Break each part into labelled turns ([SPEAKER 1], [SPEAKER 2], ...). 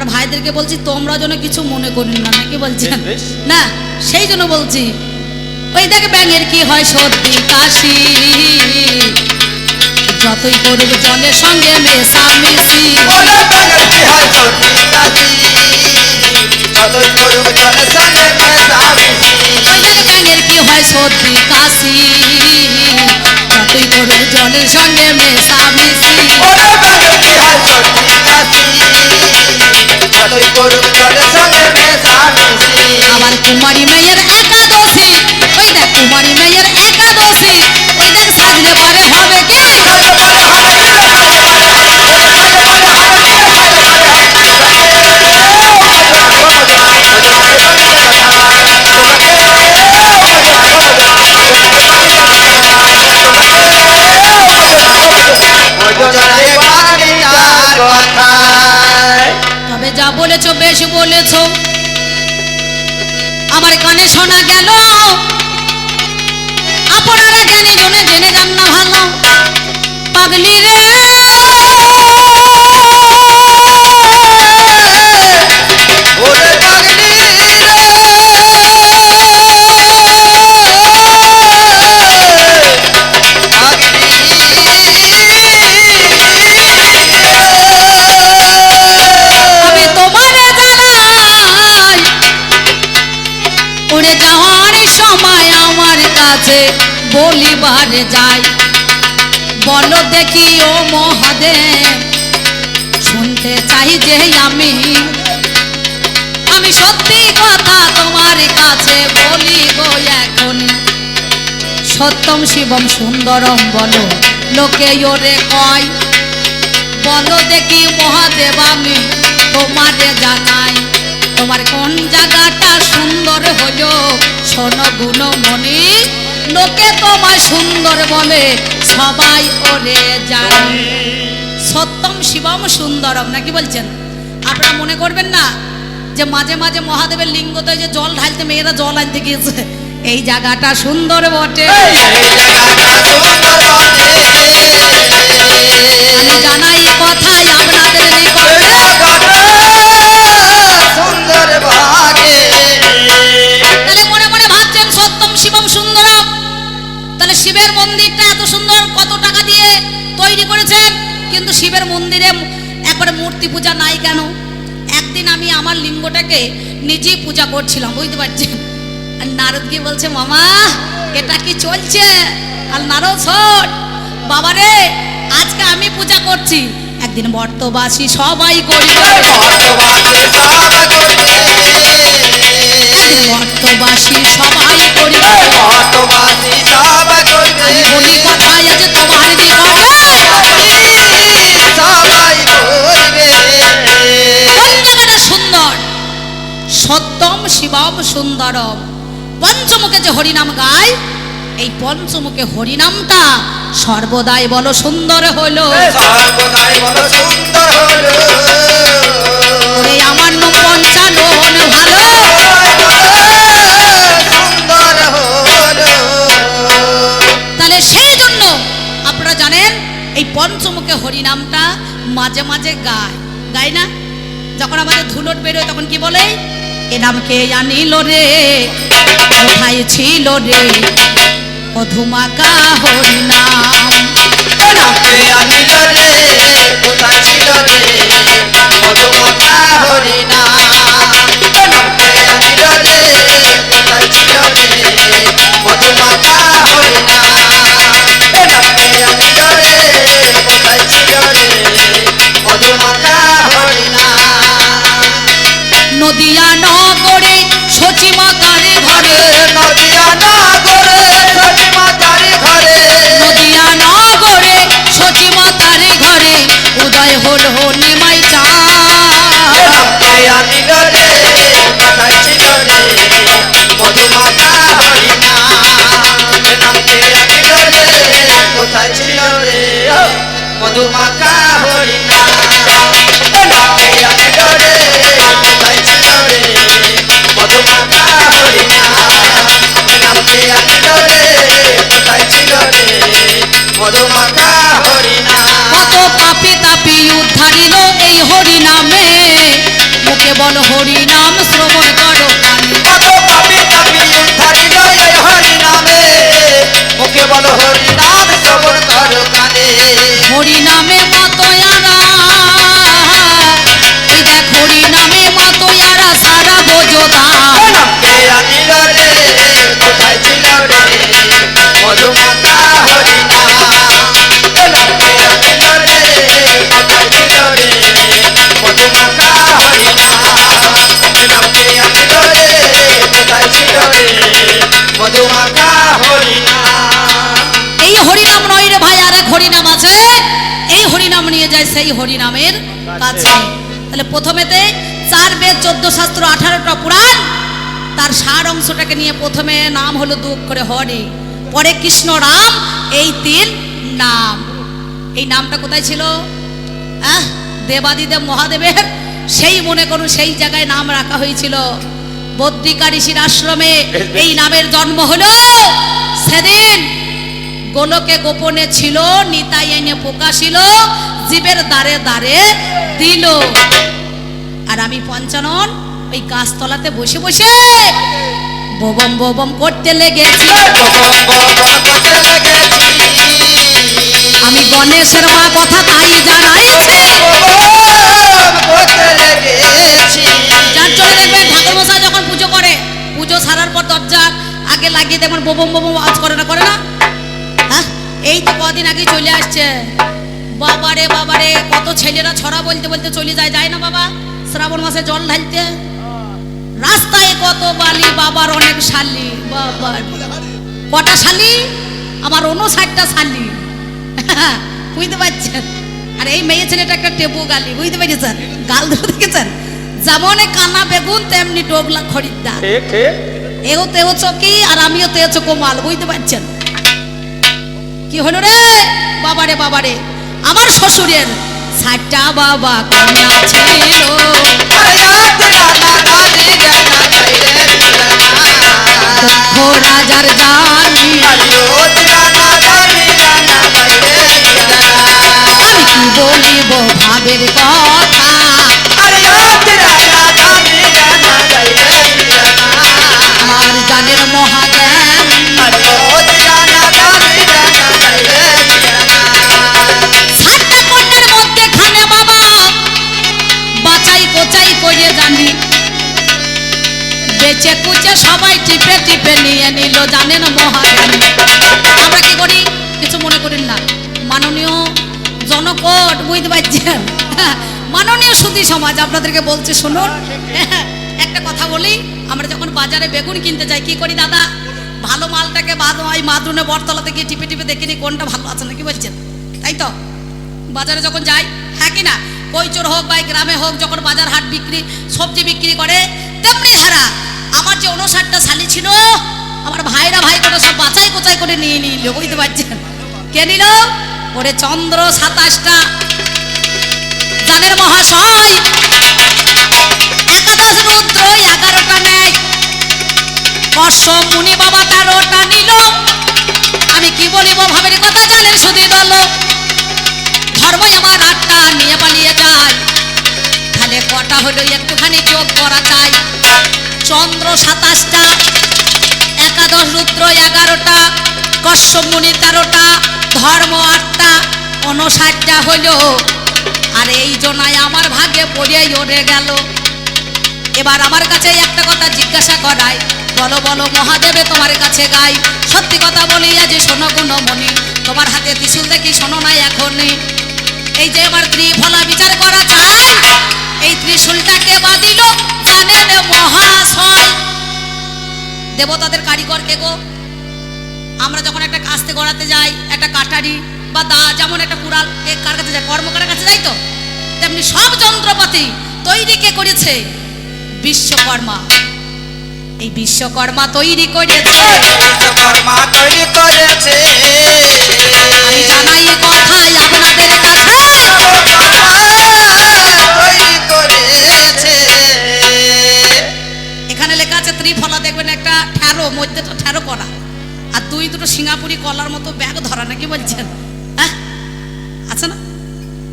[SPEAKER 1] আবার ভাইদেরকে বলছি তোমরা যেন কিছু মনে করেন না নাকি বলছেন। না সেই জন্য বলছি ওই দেখ ব্যাঙের কি হয় সত্যি কাশি যতই করুক জলের সঙ্গে মেশামেশি
[SPEAKER 2] ওরে ব্যাঙের কি হয় সর্দি কাশি? যতই করুক জলের সঙ্গে মেশামেশি।
[SPEAKER 1] ওই দেখ ব্যাঙের কি হয় সর্দি কাশি যতই করুক জলের সঙ্গে মেশামেশি
[SPEAKER 2] ওরে ব্যাঙের কি হয় সর্দি কাশি? যতই করুক জলের সঙ্গে
[SPEAKER 1] বলিবার যাই বলো দেখি ও মহাদেব, শুনতে চাই যে আমি। আমি সত্যি কথা তোমার কাছে বলি গো এখন। সত্যম শিবম সুন্দরম বলো, লোকে ওরে কয়। বলো দেখি মহাদেব, আমি তোমারে জানাই। তোমার কোন জায়গাটা সুন্দর হলো, শোনো গুণমণি। লোকে তোমায় সুন্দর বলে সবাই ওরে জানে। সত্যম শিবম সুন্দরম নাকি বলছেন? আপনারা মনে করবেন না যে মাঝে মাঝে মহাদেবের লিঙ্গতে যে জল ঢালতে মেয়েরা জল আনতে গিয়েছে এই জায়গাটা সুন্দর বটে। জানাই কথাই আপনাদের নিকটে। তাহলে শিবের মন্দিরটা এত সুন্দর, কত টাকা দিয়ে তৈরি করেছেন? কিন্তু শিবের মন্দিরে একবারে মূর্তি পূজা নাই কেন? একদিন আমি আমার লিঙ্গটাকে নিজেই পূজা করছিলাম, বুঝতে পারছেন? আর নারদ গিয়ে বলছে, মামা, এটা কি চলছে? আর নারদ, শোন, বাবারে, আজকে আমি পূজা করছি। একদিন বর্তবাসী সবাই করিবে বর্তবাসী সবাই করিবে আমি বলি কথাই আছে তোমার সুন্দর। সত্যম শিবম সুন্দরম। পঞ্চমুখে যে হরিনাম গায় এই পঞ্চমুখে হরিনামটা সর্বদাই বলো সুন্দর হলো। ওরে আমার নো পঞ্চানন ভালো পঞ্চমুখে হরিনামটা মাঝে মাঝে গায়। গায় না? যখন আমাদের ধুলোট বেরোয় তখন কি বলে? এ নামকে আনিল রে? কোথায় ছিল রে? অধুমাকা হরিনাম। নদিয়া día হরি নামে সেই হরিনামের কাছে। তাহলে প্রথমেতে চার বেদ চোদ্দ শাস্ত্র আঠারোটা পুরাণ। তার সার অংশটাকে নিয়ে প্রথমে নাম হলো দুঃখ করে হরি। পরে কৃষ্ণ রাম এই তিন নাম। এই নামটা কোথায় ছিল? আহ দেবাদিদেব মহাদেবের। সেই মনে করুন সেই জায়গায় নাম রাখা হয়েছিল। বদ্রিকা ঋষির আশ্রমে এই নামের জন্ম হলো সেদিন। গোলকে গোপনে ছিল, নিতাই এনে প্রকাশিল জীবের দ্বারে দ্বারে দিল। আর আমি পঞ্চানন ওই গাছতলাতে বসে বসে ববম ববম করতে লেগেছি। আমি গণেশের মা কথা তাই জানাইছে। আসছে বাবারে বাবারে কত ছেলেরা ছড়া বলতে বলতে চলে যায় যায় না বাবা? শ্রাবণ মাসে জল ঢালতে। রাস্তায় কত বালি বাবার অনেক শালি বাবা কটা শালি? আমার উনষাটটা শালি। বুঝতে পারছেন? আর এই মেয়ে ছেলেটা একটা টেপু গালি বুঝতে পেরেছেন? গাল ধরে দেখেছেন? যেমন কানা বেগুন তেমনি ডোগলা খরিদ্দার। এও তেও চকি আর আমিও তেও কোমাল বুঝতে পারছেন? কি হলো রে বাবারে বাবারে আমার শ্বশুরের ষাটটা বাবা কন্যা ছিল রাজার জানি আমি কি বলিব ভাবের কথা আমার জানের মহাজ্ঞান বেচে কুচে সবাই টিপে টিপে নিয়ে নিল জানেন মহারানী। আমরা কি করি? কিছু মনে করেন না। মাননীয় জনকট বুঝতে পারছেন মাননীয় সুধী সমাজ, আপনাদেরকে বলছে শুনুন। একটা কথা বলি, আমরা যখন বাজারে বেগুন কিনতে যাই, কি করি দাদা? ভালো মালটাকে বাদ ওই মাদুনে বটতলাতে গিয়ে টিপে টিপে দেখিনি, কোনটা ভালো আছে না কি বলছেন? তাই তো? বাজারে যখন যাই হ্যাঁ কি না? কৈচোর হোক বা গ্রামে হোক, যখন বাজার হাট বিক্রি, সবজি বিক্রি করে, তেমনি হারা। আমার যে উনষাটটা শালি ছিল, আমার ভাইরা ভাই করে সব বাছাই কোচাই করে নিয়ে নিল, বুঝতে পারছেন? কে নিল? ওরে চন্দ্র সাতাশটা। জানের মহাশয়। একাদশ রুদ্র এগারোটা নেয়। কশ্যপ মুনি বাবা তেরোটা নিল। আমি কি বলিব ভাবের কথা জানে শুধু দল। ধর্ম আমার আটটা, নিয়ে পালিয়ে যায়। তাহলে কটা হলো? একটুখানি যোগ করা চাই। চন্দ্র সাতাশটা, একাদশ রুদ্র এগারোটা, কশ্যপ মুনি তেরোটা, ধর্ম আটটা উনষাটটা হলো আর এই জন্যই আমার ভাগ্যে পড়িয়ে ওরে গেল। এবার আমার কাছে একটা কথা জিজ্ঞাসা করাই। বলো বলো, মহাদেবে তোমার কাছে গাই। সত্যি কথা বলি আজ শোনো গুণ মনি তোমার হাতে ত্রিশুল দেখি শোনো নাই এখনই। এই যে এবার ত্রিফলা বিচার করা চাই। এই ত্রিশূলটাকে বাদিল জানেন মহাশয়। দেবতাদের কারিগর কে গো? আমরা যখন একটা কাস্তে গড়াতে যাই একটা কাটারি বা দা যেমন একটা কুড়াল কার কাছে যায়? কর্মকারের কাছে যাই তো? তেমনি সব যন্ত্রপাতি তৈরি কে করেছে? বিশ্বকর্মা। এই বিশ্বকর্মা তৈরি করেছে।
[SPEAKER 2] বিশ্বকর্মা তৈরি করেছে।
[SPEAKER 1] জানাই কথাই আপনাদের কাছে। বলছেন হ্যাঁ? আছে না?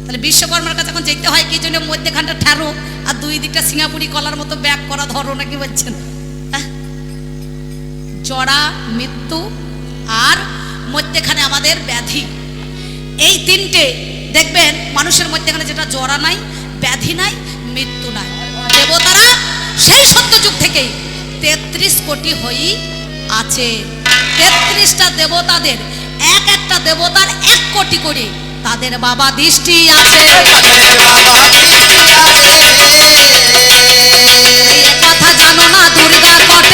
[SPEAKER 1] তাহলে বিশ্বকর্মার কাছে এখন যেতে হয়, কি জন্য মধ্যেখানটা ঠারো আর দুই দিকটা সিঙ্গাপুরি কলার মতো ব্যাক করা ধরো নাকি বলছেন? হ্যাঁ? জড়া মৃত্যু আর মধ্যেখানে আমাদের ব্যাধি। এই তিনটে, দেখবেন, মানুষের মধ্যেখানে যেটা জড়া নাই, ব্যাধি নাই, মৃত্যু নাই। দেবতারা সেই সত্যযুগ থেকেই তেত্রিশ কোটি হয়েই আছে। তেত্রিশটা দেবতাদের এক একটা দেবতার এক কোটি করে তাদের বাবা দৃষ্টি আছে। কথা জানো না দুর্গা কটে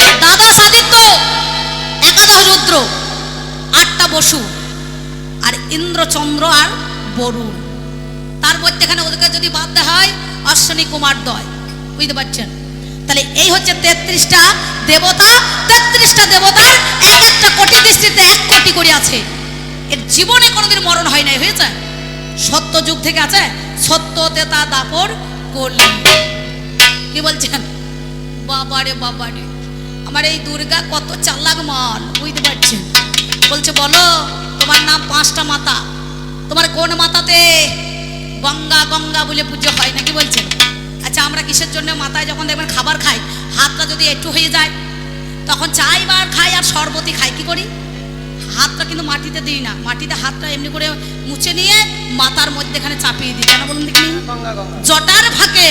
[SPEAKER 1] দাদা একাদশ রুদ্র, আটটা বসু, আর ইন্দ্রচন্দ্র আর বরুণ। তার মধ্যেখানে ওদেরকে যদি বাদ দেওয়া হয় অশ্বিনী কুমার দয়। বুঝতে পারছেন? তাহলে এই হচ্ছে তেত্রিশটা দেবতা। তেত্রিশটা দেবতার এক একটা কোটি দৃষ্টিতে এক কোটি করে আছে। এর জীবনে কোনোদিন মরণ হয় নাই, হয়েছে? সত্য যুগ থেকে আছে? সত্য তেতা দাপর করলি কি বলছেন? বাবারে বাবারে। আমার এই দুর্গা কত চালাক মাল বুঝতে পারছেন? বলছে, বলো, তোমার নাম পাঁচটা মাতা। তোমার কোন মাতাতে গঙ্গা গঙ্গা বলে পুজো হয় নাকি বলছেন? আচ্ছা আমরা কিসের জন্য মাথায় যখন দেখবেন খাবার খাই হাতটা যদি একটু হয়ে যায় তখন চাই বার খাই আর শরবতি খাই কি করি? হাতটা কিন্তু মাটিতে দিই না। মাটিতে হাতটা এমনি করে মুছে নিয়ে মাথার মধ্যেখানে চাপিয়ে দিই। কেন বলুন দেখি? জটার ফাঁকে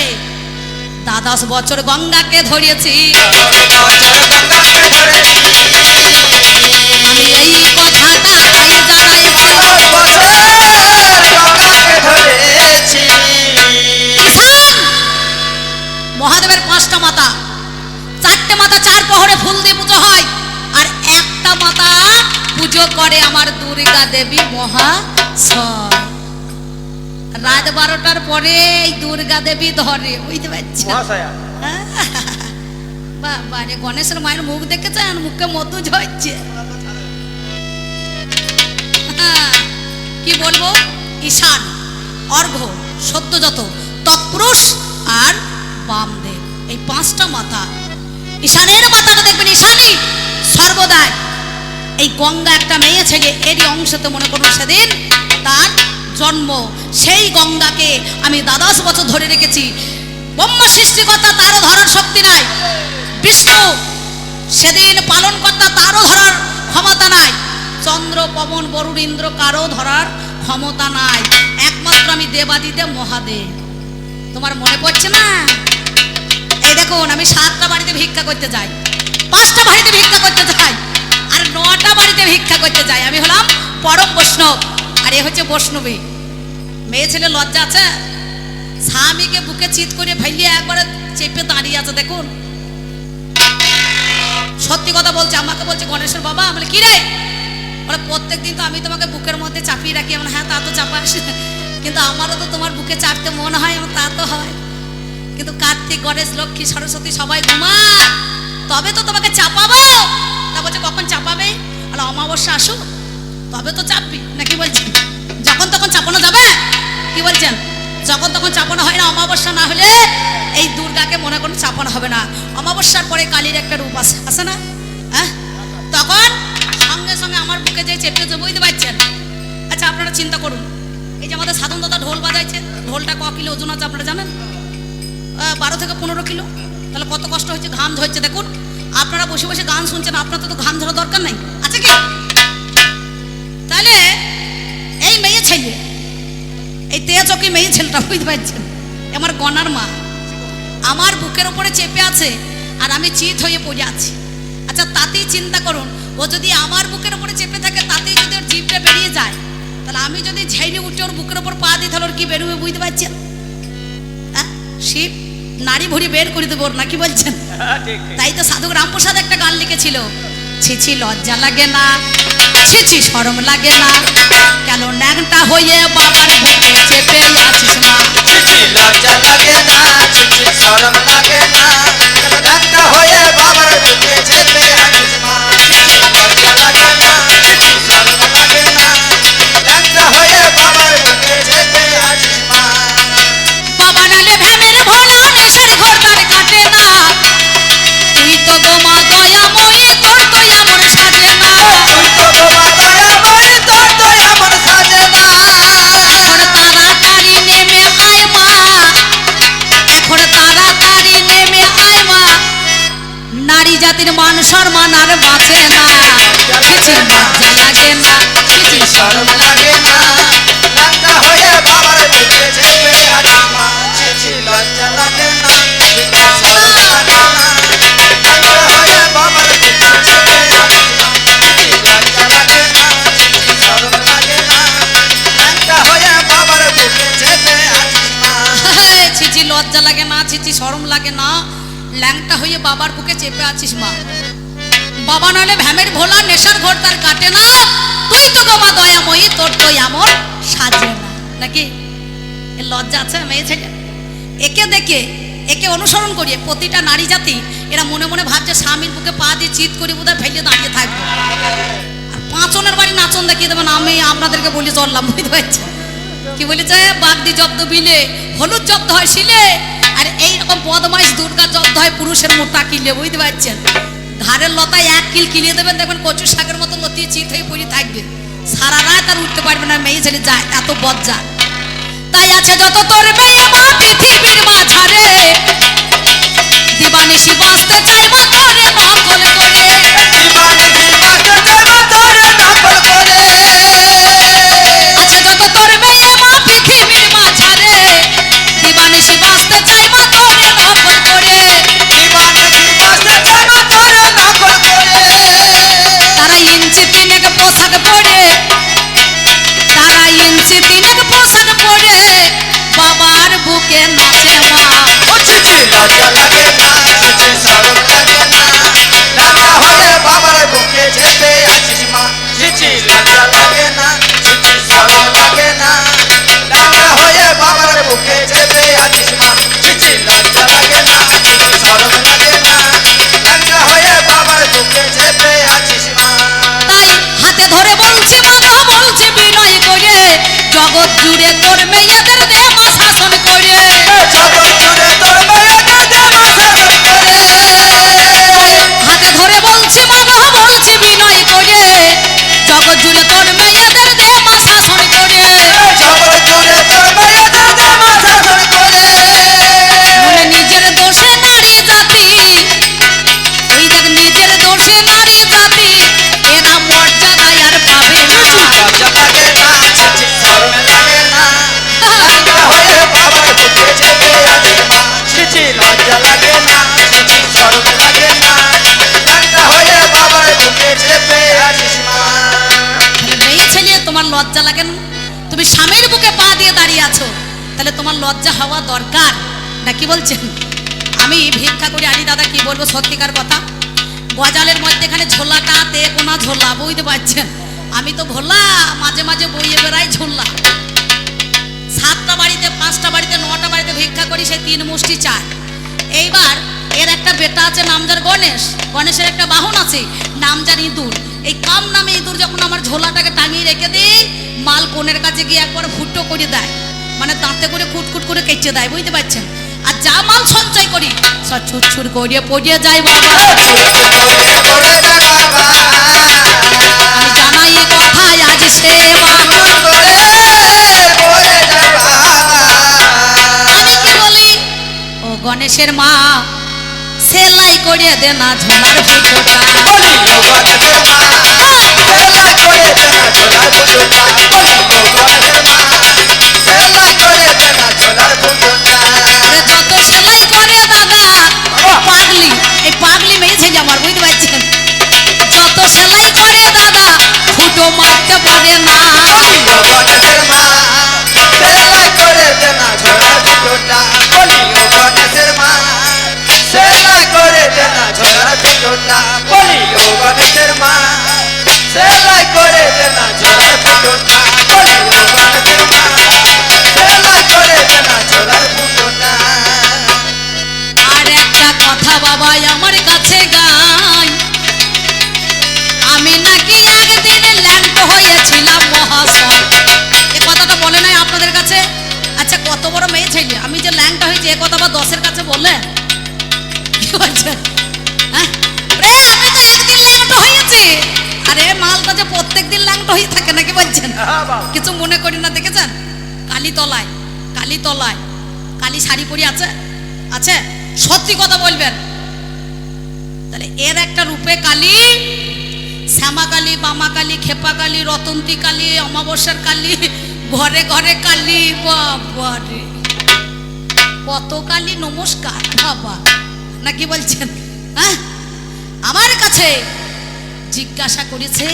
[SPEAKER 1] দ্বাদশ বছর গঙ্গাকে ধরিয়েছি। পরে এই দুর্গা দেবী ধরে বুঝতে পারছেন
[SPEAKER 2] মহাশয়া।
[SPEAKER 1] বাবা রে গণেশের মায়ের মুখ দেখেছেন? মুখে মধু ঝরছে। কি বলব? ঈশান অর্ঘ সত্যযত তৎপুরুষ আর বামদেব। এই পাঁচটা মাথা ঈশানের মাথাটা দেখবেন ঈশানী সর্বদাই। এই গঙ্গা একটা মেয়ে ছেলে এরই অংশতে মনে করুন সেদিন তার জন্ম, সেই গঙ্গাকে আমি দ্বাদশ বছর ধরে রেখেছি। ব্রহ্মা সৃষ্টিকর্তা তারও ধরার শক্তি নাই। বিষ্ণু, সেদিন পালনকর্তা তারও ধরার ক্ষমতা নাই। চন্দ্র, পবন, বরুণ, ইন্দ্র কারও ধরার ক্ষমতা নাই। একমাত্র আমি দেবাদিদেব মহাদেব। তোমার মনে পড়ছে না? এই দেখুন, আমি সাতটা বাড়িতে ভিক্ষা করতে যাই, পাঁচটা বাড়িতে ভিক্ষা করতে যাই, আর নটা বাড়িতে ভিক্ষা করতে যাই। আমি হলাম পরম বৈষ্ণব। এ হচ্ছে বৈষ্ণবী। মেয়ে ছেলে লজ্জা আছে? স্বামীকে বুকে চিত করে ফেলিয়ে একবারে চেপে দাঁড়িয়ে আছে, দেখুন। সত্যি কথা বলছে, আমাকে বলছে, গণেশের বাবা। আমি কি রে বলে প্রত্যেক দিন তো আমি তোমাকে বুকের মধ্যে চাপিয়ে রাখি। আমার হ্যাঁ তা তো চাপাস। কিন্তু আমারও তো তোমার বুকে চাপতে মন হয় আমার তা তো হয়। কিন্তু কার্তিক, গণেশ, লক্ষ্মী, সরস্বতী সবাই ঘুমা তবে তো তোমাকে চাপাবো। তা বলছে, কখন চাপাবে? বলে, অমাবস্যা আসুক তবে তো চাপবি। নাকি বলছেন? যখন তখন চাপানো যাবে? কি বলছেন? যখন তখন চাপানো হয় না, অমাবস্যা না হলে এই দুর্গাকে মনে করুন চাপানো হবে না। অমাবস্যার পরে কালীর একটা রূপ আছে আছে না? হ্যাঁ? তখন সঙ্গে সঙ্গে আমার বুকে যে চেপেছে বুঝতে পারছেন? আচ্ছা আপনারা চিন্তা করুন। এই যে আমাদের সাধন দাদা ঢোল বাজাইছে, ঢোলটা ক কিলো ওজন আছে আপনারা জানেন? বারো থেকে পনেরো কিলো। তাহলে কত কষ্ট হচ্ছে, ঘাম ধরছে, দেখুন। আপনারা বসে বসে গান শুনছেন আপনার তো ঘাম ঝরা দরকার নাই। আছে কি? তাহলে এই মেয়ে ছেলে এই তেজকি মেয়ে ছেলেটা বুঝতে পারছেন? আমার গনার মা। আমার বুকের উপরে চেপে আছে আর আমি চিত হয়ে পড়ে আছি। আচ্ছা তাতেই চিন্তা করুন ও যদি আমার বুকের উপরে চেপে থাকে তাতেই যদি ওর জিভটা বেরিয়ে যায় তাহলে আমি যদি ঝাইনি উঠে ওর বুকের উপর পা দিই তাহলে ওর কি বেরোবে বুঝতে পারছেন? হ্যাঁ শিব নারী ভুড়ি বের করে দেবো ওর নাকি বলছেন?
[SPEAKER 2] ঠিক
[SPEAKER 1] তাই তো সাধু রামপ্রসাদ একটা গান লিখেছিল ছিছি লজ্জা লাগে না। ছিছি সরম লাগে না। কেন ন্যাংটা হয়ে বাবার বুকে চেপে আছিস
[SPEAKER 2] না ছিছি লজ্জা লাগে না ছিছি সরম লাগে না। ন্যাংটা হয়ে বাবার বুকে চেপে আছিস মা?
[SPEAKER 1] না লজ্জা লাগে না কিছু
[SPEAKER 2] শরম লাগে না হয়ে বাবার লজ্জা লাগে না শরম লাগে না ল্যাংটা হয়ে বাবার বুকে চেপে আছি লজ্জা লাগে না ছি ছি শরম লাগে না ল্যাংটা হয়ে বাবার বুকে চেপে
[SPEAKER 1] ছিচি লজ্জা লাগে না ছিচি শরম লাগে না। ল্যাংটা হয়ে বাবার বুকে চেপে আছিস মা। বাবা নাহলে ভ্যামের ভোলা, নেশার ঘর তার কাটে না। তুই তো বাবা দয়াময়ী, তোর তো এমন সাজে না। নাকি? লজ্জা আছে মেয়ে ছেলে। একে দেখে, একে অনুসরণ করিয়ে প্রতিটা নারী জাতি এরা মনে মনে ভাবছে, স্বামীর বুকে পা দিয়ে চিৎ করে বোধহয় ফেলে দাঁড়িয়ে থাকবে। আর পাঁচনের বাড়ি নাচন দেখিয়ে দেবেন, আমি আপনাদেরকে বলি চললাম বুঝতে পারছি কি বলেছে? বাগদি জব্দ বিলে, হলুদ জব্দ হয় শিলে। আর এইরকম বদমাইশ, দুর্গা জব্দ হয় পুরুষের মোটা কিলে, বুঝতে পারছেন? ঘাড়ের লতায় এক কিল কিনে দেবেন, দেখবেন কচু শাকের মতো লতিয়ে চিত হয়ে পড়ে থাকবে। সারা রাত আর উঠতে পারবে না, মেয়ে ছেলে যায় এত বজ্জা। তাই আছে যত তোর মেয়ে মা পৃথিবীর মাঝারে। দিবানিশি বাঁচতে চাই মা তোরে নকল করে কি বলব সত্যিকার কথা? গজালের মধ্যে এখানে ঝোলাটা তে কোনা ঝোলা, বুঝতে পারছেন? আমি তো ভোলা, মাঝে মাঝে বইয়ে বেড়াই ঝোলা। সাতটা বাড়িতে, পাঁচটা বাড়িতে, নটা বাড়িতে ভিক্ষা করি সেই তিন মুষ্টি চার এইবার এর একটা বেটা আছে নামজার গণেশ। গণেশের একটা বাহন আছে নামজার ইঁদুর। এই কাম নামে ইঁদুর যখন আমার ঝোলাটাকে টাঙিয়ে রেখে দিই মাল কোনের কাছে গিয়ে একবার ফুটো করে দেয়। মানে দাঁতে করে কুটকুট করে কেচে দেয়, বুঝতে পারছেন? আর যা মাল সঞ্চয় করি সব ছুটছুট করিয়ে পড়িয়ে যায় বাবা জানাই কথায় আজ কি বলি ও গণেশের মা সেলাই করে দে না ঝোলার ওরে সেলাই করে দাদা পাগলি, এই পাগলি মেয়ে ছেলে আমার, বুঝতে পারছেন যত সেলাই করে দাদা ফুটো মারতে পারে না।
[SPEAKER 2] করে
[SPEAKER 1] কালীতলায় কালীতলায় কালী শাড়ি পরি আছে? আছে? সত্যি কথা বলবেন। তাহলে এর একটা রূপে কালী, শ্যামা কালী, বামা কালী, খেপা কালী, রতন্তী কালী, অমাবস্যার কালী, ঘরে ঘরে কালী বাবারে কত কালী নমস্কার, বাবা। নাকি বলছেন? হ্যাঁ? আমার কাছে জিজ্ঞাসা করেছে,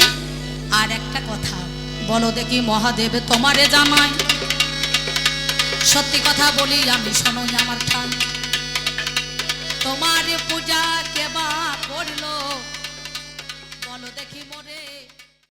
[SPEAKER 1] আর একটা কথা। বলো দেখি মহাদেব তোমারে জানাই সত্যি কথা বলি আমি শোনো আমার ঠান তোমার পূজা কেবা করল? বলো দেখি মোরে